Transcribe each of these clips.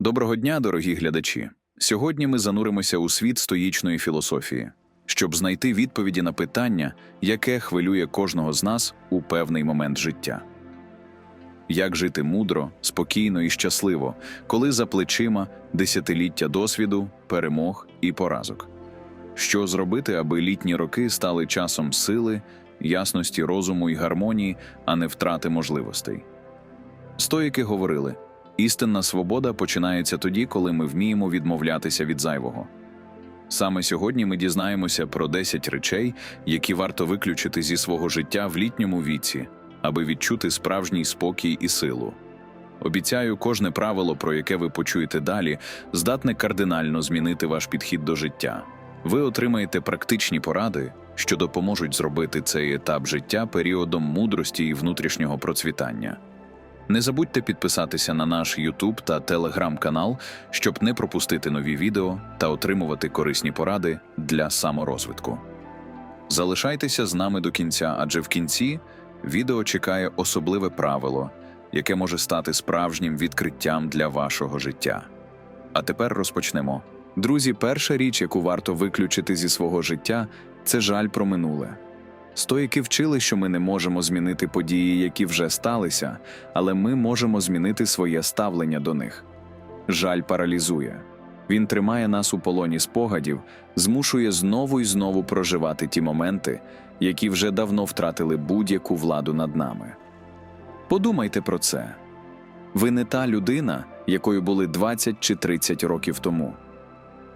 Доброго дня, дорогі глядачі. Сьогодні ми зануримося у світ стоїчної філософії, щоб знайти відповіді на питання, яке хвилює кожного з нас у певний момент життя. Як жити мудро, спокійно і щасливо, коли за плечима десятиліття досвіду, перемог і поразок? Що зробити, аби літні роки стали часом сили, ясності розуму і гармонії, а не втрати можливостей? Стоїки говорили: істинна свобода починається тоді, коли ми вміємо відмовлятися від зайвого. Саме сьогодні ми дізнаємося про 10 речей, які варто виключити зі свого життя в літньому віці, аби відчути справжній спокій і силу. Обіцяю, кожне правило, про яке ви почуєте далі, здатне кардинально змінити ваш підхід до життя. Ви отримаєте практичні поради, що допоможуть зробити цей етап життя періодом мудрості і внутрішнього процвітання. Не забудьте підписатися на наш YouTube та Telegram канал, щоб не пропустити нові відео та отримувати корисні поради для саморозвитку. Залишайтеся з нами до кінця, адже в кінці відео чекає особливе правило, яке може стати справжнім відкриттям для вашого життя. А тепер розпочнемо. Друзі, перша річ, яку варто виключити зі свого життя, це жаль про минуле. Стоїки вчили, що ми не можемо змінити події, які вже сталися, але ми можемо змінити своє ставлення до них. Жаль паралізує. Він тримає нас у полоні спогадів, змушує знову і знову проживати ті моменти, які вже давно втратили будь-яку владу над нами. Подумайте про це. Ви не та людина, якою були 20 чи 30 років тому.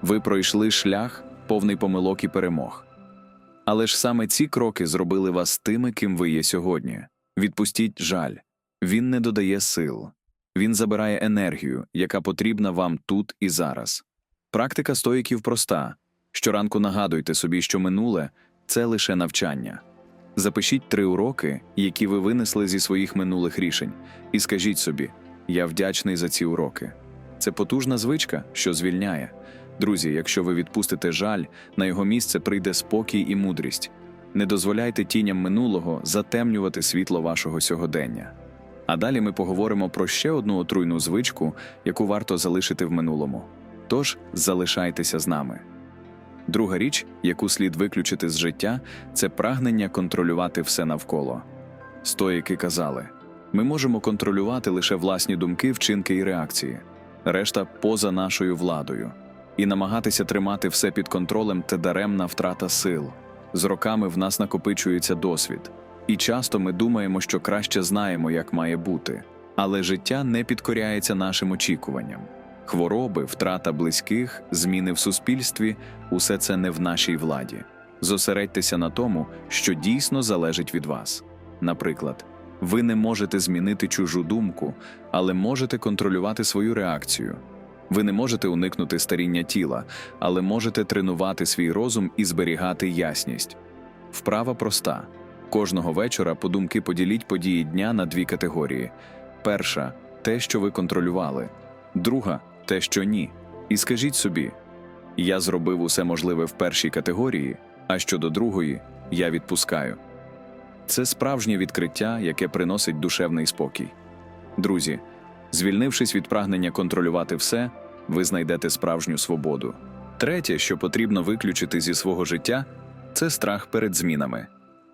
Ви пройшли шлях, повний помилок і перемог. Але ж саме ці кроки зробили вас тими, ким ви є сьогодні. Відпустіть жаль. Він не додає сил. Він забирає енергію, яка потрібна вам тут і зараз. Практика стоїків проста. Щоранку нагадуйте собі, що минуле це лише навчання. Запишіть три уроки, які ви винесли зі своїх минулих рішень, і скажіть собі: Я вдячний за ці уроки. Це потужна звичка, що звільняє. Друзі, якщо ви відпустите жаль, на його місце прийде спокій і мудрість. Не дозволяйте тіням минулого затемнювати світло вашого сьогодення. А далі ми поговоримо про ще одну отруйну звичку, яку варто залишити в минулому. Тож залишайтеся з нами. Друга річ, яку слід виключити з життя, це прагнення контролювати все навколо. Стоїки казали: ми можемо контролювати лише власні думки, вчинки і реакції, решта поза нашою владою і намагатися тримати все під контролем це даремна втрата сил. З роками в нас накопичується досвід, і часто ми думаємо, що краще знаємо, як має бути, але життя не підкоряється нашим очікуванням. Хвороби, втрата близьких, зміни в суспільстві усе це не в нашій владі. Зосередьтеся на тому, що дійсно залежить від вас. Наприклад, ви не можете змінити чужу думку, але можете контролювати свою реакцію. Ви не можете уникнути старіння тіла, але можете тренувати свій розум і зберігати ясність. Вправа проста: кожного вечора подумки поділіть події дня на дві категорії: перша те, що ви контролювали, друга те, що ні. І скажіть собі: я зробив усе можливе в першій категорії, а щодо другої я відпускаю. Це справжнє відкриття, яке приносить душевний спокій. Друзі, звільнившись від прагнення контролювати все, ви знайдете справжню свободу. Третє, що потрібно виключити зі свого життя, це страх перед змінами.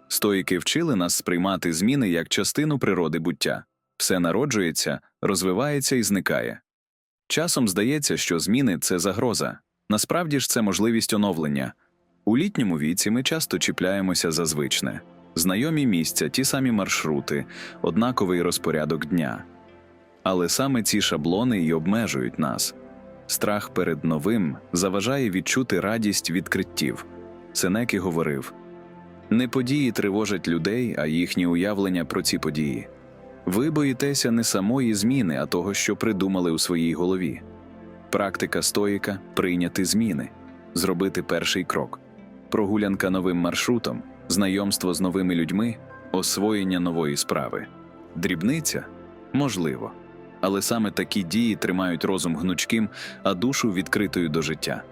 Стоїки вчили нас сприймати зміни як частину природи буття. Все народжується, розвивається і зникає. Часом здається, що зміни це загроза. Насправді ж це можливість оновлення. У літньому віці ми часто чіпляємося за звичне, знайомі місця, ті самі маршрути, однаковий розпорядок дня. Але саме ці шаблони й обмежують нас. Страх перед новим заважає відчути радість відкриттів. Сенеки говорив не події тривожать людей, а їхні уявлення про ці події. Ви боїтеся не самої зміни, а того, що придумали у своїй голові. Практика стоїка прийняти зміни, зробити перший крок, прогулянка новим маршрутом, знайомство з новими людьми, освоєння нової справи. Дрібниця можливо. Але саме такі дії тримають розум гнучким, а душу відкритою до життя.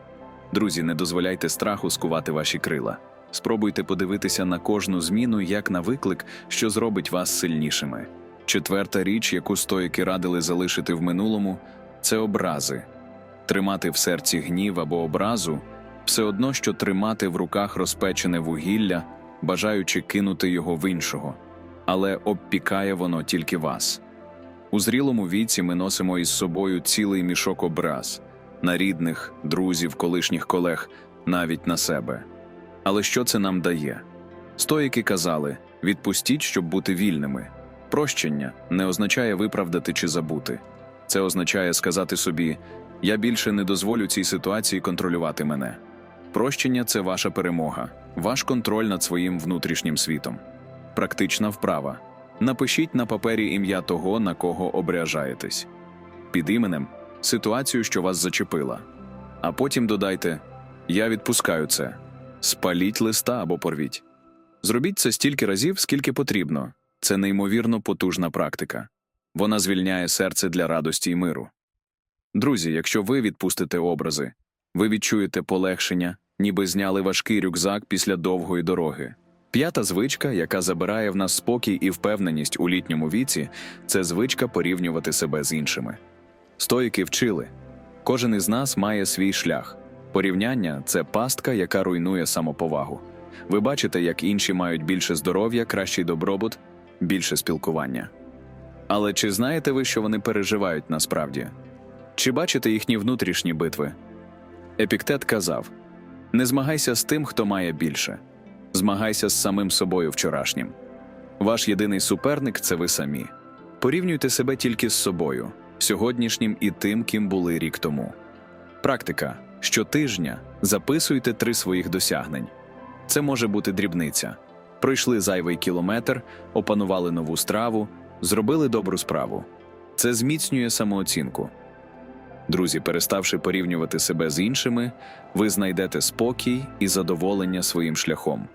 Друзі, не дозволяйте страху скувати ваші крила. Спробуйте подивитися на кожну зміну як на виклик, що зробить вас сильнішими. Четверта річ, яку стоїки радили залишити в минулому, це образи. Тримати в серці гнів або образу все одно, що тримати в руках розпечене вугілля, бажаючи кинути його в іншого, але обпікає воно тільки вас. У зрілому віці ми носимо із собою цілий мішок образ на рідних, друзів, колишніх колег, навіть на себе. Але що це нам дає? Стоїки казали відпустіть, щоб бути вільними. Прощення не означає виправдати чи забути. Це означає сказати собі: я більше не дозволю цій ситуації контролювати мене. Прощення це ваша перемога, ваш контроль над своїм внутрішнім світом. Практична вправа. Напишіть на папері ім'я того, на кого обряжаєтесь. Під іменем ситуацію, що вас зачепила. А потім додайте: Я відпускаю це. Спаліть листа або порвіть. Зробіть це стільки разів, скільки потрібно. Це неймовірно потужна практика. Вона звільняє серце для радості і миру. Друзі, якщо ви відпустите образи, ви відчуєте полегшення, ніби зняли важкий рюкзак після довгої дороги. П'ята звичка, яка забирає в нас спокій і впевненість у літньому віці, це звичка порівнювати себе з іншими. Стоїки вчили кожен із нас має свій шлях. Порівняння це пастка, яка руйнує самоповагу. Ви бачите, як інші мають більше здоров'я, кращий добробут, більше спілкування. Але чи знаєте ви, що вони переживають насправді? Чи бачите їхні внутрішні битви? Епіктет казав: не змагайся з тим, хто має більше, змагайся з самим собою вчорашнім. Ваш єдиний суперник це ви самі. Порівнюйте себе тільки з собою, сьогоднішнім і тим, ким були рік тому. Практика щотижня записуйте три своїх досягнень. Це може бути дрібниця. Пройшли зайвий кілометр, опанували нову страву, зробили добру справу. Це зміцнює самооцінку. Друзі, переставши порівнювати себе з іншими, ви знайдете спокій і задоволення своїм шляхом.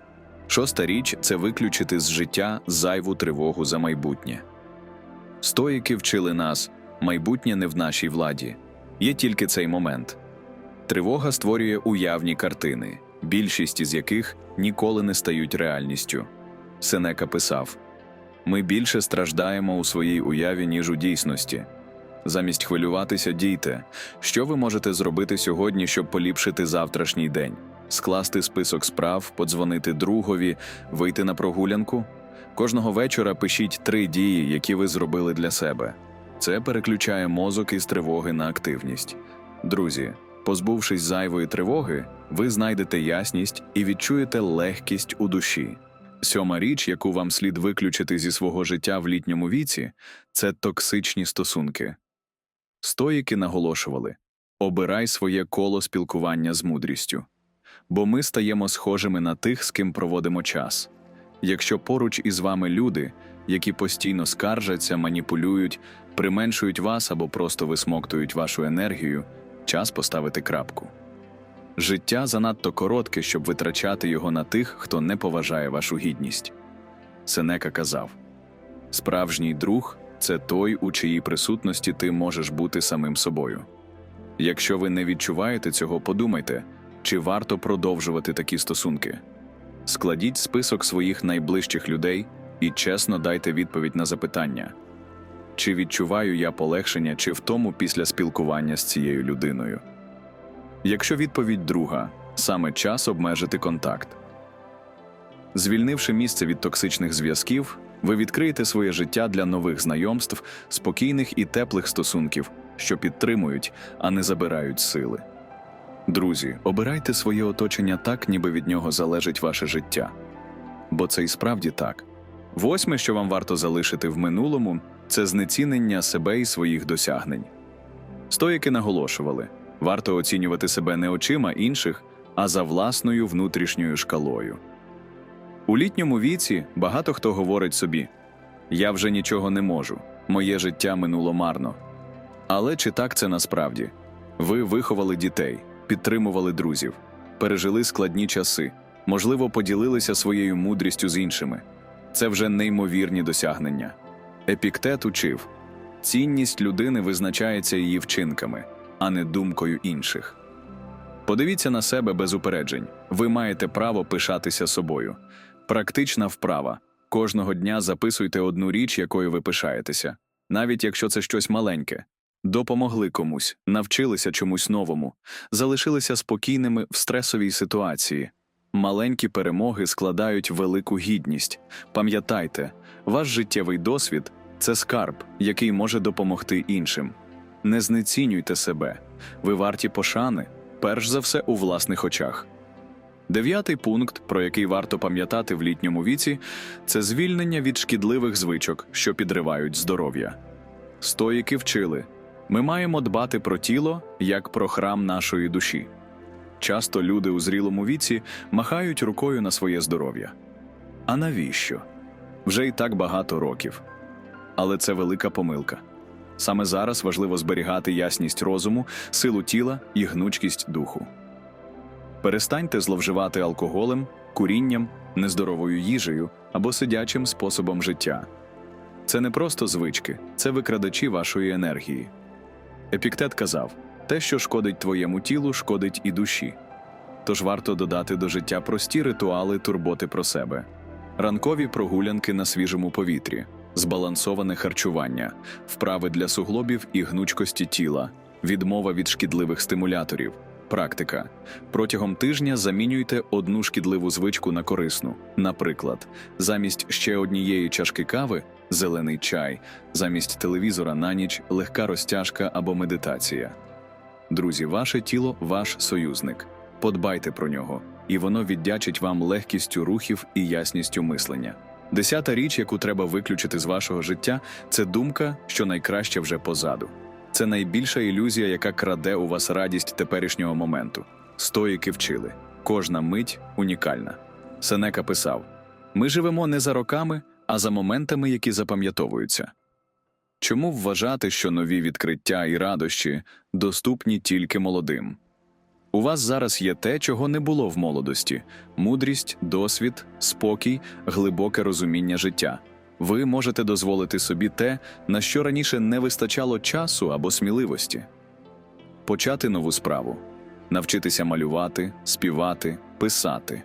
Шоста річ це виключити з життя зайву тривогу за майбутнє. Стоїки вчили нас, майбутнє не в нашій владі, є тільки цей момент. Тривога створює уявні картини, більшість із яких ніколи не стають реальністю. Сенека писав: Ми більше страждаємо у своїй уяві, ніж у дійсності. Замість хвилюватися, дійте, що ви можете зробити сьогодні, щоб поліпшити завтрашній день, скласти список справ, подзвонити другові, вийти на прогулянку. Кожного вечора пишіть три дії, які ви зробили для себе. Це переключає мозок із тривоги на активність. Друзі, позбувшись зайвої тривоги, ви знайдете ясність і відчуєте легкість у душі. Сьома річ, яку вам слід виключити зі свого життя в літньому віці, це токсичні стосунки. Стоїки наголошували обирай своє коло спілкування з мудрістю, бо ми стаємо схожими на тих, з ким проводимо час. Якщо поруч із вами люди, які постійно скаржаться, маніпулюють, применшують вас або просто висмоктують вашу енергію, час поставити крапку. Життя занадто коротке, щоб витрачати його на тих, хто не поважає вашу гідність. Сенека казав справжній друг це той, у чиїй присутності ти можеш бути самим собою. Якщо ви не відчуваєте цього, подумайте, чи варто продовжувати такі стосунки. Складіть список своїх найближчих людей і чесно дайте відповідь на запитання: чи відчуваю я полегшення чи втому після спілкування з цією людиною. Якщо відповідь друга, саме час обмежити контакт. Звільнивши місце від токсичних зв'язків, ви відкриєте своє життя для нових знайомств, спокійних і теплих стосунків, що підтримують, а не забирають сили. Друзі, обирайте своє оточення так, ніби від нього залежить ваше життя. Бо це і справді так. Восьме, що вам варто залишити в минулому, це знецінення себе і своїх досягнень. Стоїки наголошували варто оцінювати себе не очима інших, а за власною внутрішньою шкалою. У літньому віці багато хто говорить собі: я вже нічого не можу, моє життя минуло марно. Але чи так це насправді? Ви виховали дітей, підтримували друзів, пережили складні часи, можливо, поділилися своєю мудрістю з іншими. Це вже неймовірні досягнення. Епіктет учив цінність людини визначається її вчинками, а не думкою інших. Подивіться на себе без упереджень. Ви маєте право пишатися собою. Практична вправа. Кожного дня записуйте одну річ, якою ви пишаєтеся, навіть якщо це щось маленьке. Допомогли комусь, навчилися чомусь новому, залишилися спокійними в стресовій ситуації. Маленькі перемоги складають велику гідність. Пам'ятайте, ваш життєвий досвід це скарб, який може допомогти іншим. Не знецінюйте себе, ви варті пошани, перш за все у власних очах. Дев'ятий пункт, про який варто пам'ятати в літньому віці, це звільнення від шкідливих звичок, що підривають здоров'я. Стоїки вчили ми маємо дбати про тіло як про храм нашої душі. Часто люди у зрілому віці махають рукою на своє здоров'я. А навіщо? Вже й так багато років. Але це велика помилка. Саме зараз важливо зберігати ясність розуму, силу тіла і гнучкість духу. Перестаньте зловживати алкоголем, курінням, нездоровою їжею або сидячим способом життя. Це не просто звички, це викрадачі вашої енергії. Епіктет казав: те, що шкодить твоєму тілу, шкодить і душі. Тож варто додати до життя прості ритуали турботи про себе, ранкові прогулянки на свіжому повітрі, збалансоване харчування, вправи для суглобів і гнучкості тіла, відмова від шкідливих стимуляторів. Практика. Протягом тижня замінюйте одну шкідливу звичку на корисну. Наприклад, замість ще однієї чашки кави зелений чай, замість телевізора на ніч легка розтяжка або медитація. Друзі, ваше тіло ваш союзник. Подбайте про нього, і воно віддячить вам легкістю рухів і ясністю мислення. Десята річ, яку треба виключити з вашого життя, це думка, що найкраще вже позаду. Це найбільша ілюзія, яка краде у вас радість теперішнього моменту. Стоїки вчили. Кожна мить унікальна. Сенека писав: Ми живемо не за роками, а за моментами, які запам'ятовуються. Чому вважати, що нові відкриття і радощі доступні тільки молодим? У вас зараз є те, чого не було в молодості: мудрість, досвід, спокій, глибоке розуміння життя. Ви можете дозволити собі те, на що раніше не вистачало часу або сміливості. Почати нову справу, навчитися малювати, співати, писати,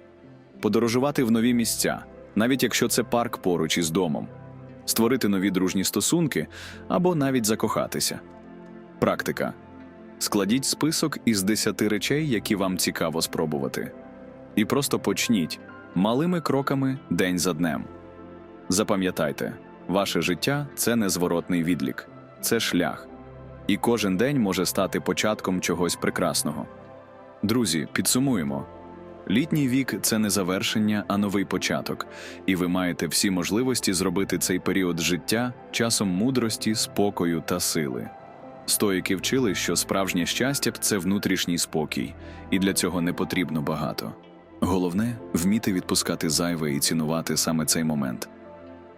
подорожувати в нові місця, навіть якщо це парк поруч із домом, створити нові дружні стосунки або навіть закохатися. Практика. Складіть список із 10 речей, які вам цікаво спробувати. І просто почніть малими кроками день за днем. Запам'ятайте, ваше життя це незворотний відлік, це шлях. І кожен день може стати початком чогось прекрасного. Друзі, підсумуємо. Літній вік це не завершення, а новий початок, і ви маєте всі можливості зробити цей період життя часом мудрості, спокою та сили. Стоїки вчили, що справжнє щастя це внутрішній спокій, і для цього не потрібно багато. Головне вміти відпускати зайве і цінувати саме цей момент.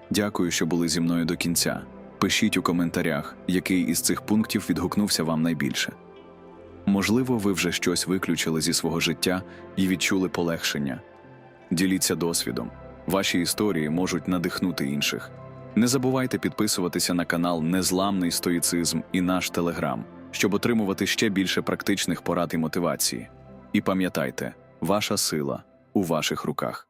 Дякую, що були зі мною до кінця. Пишіть у коментарях, який із цих пунктів відгукнувся вам найбільше. Можливо, ви вже щось виключили зі свого життя і відчули полегшення. Діліться досвідом. Ваші історії можуть надихнути інших. Не забувайте підписуватися на канал Незламний Стоїцизм і наш Телеграм, щоб отримувати ще більше практичних порад і мотивації. І пам'ятайте, ваша сила у ваших руках.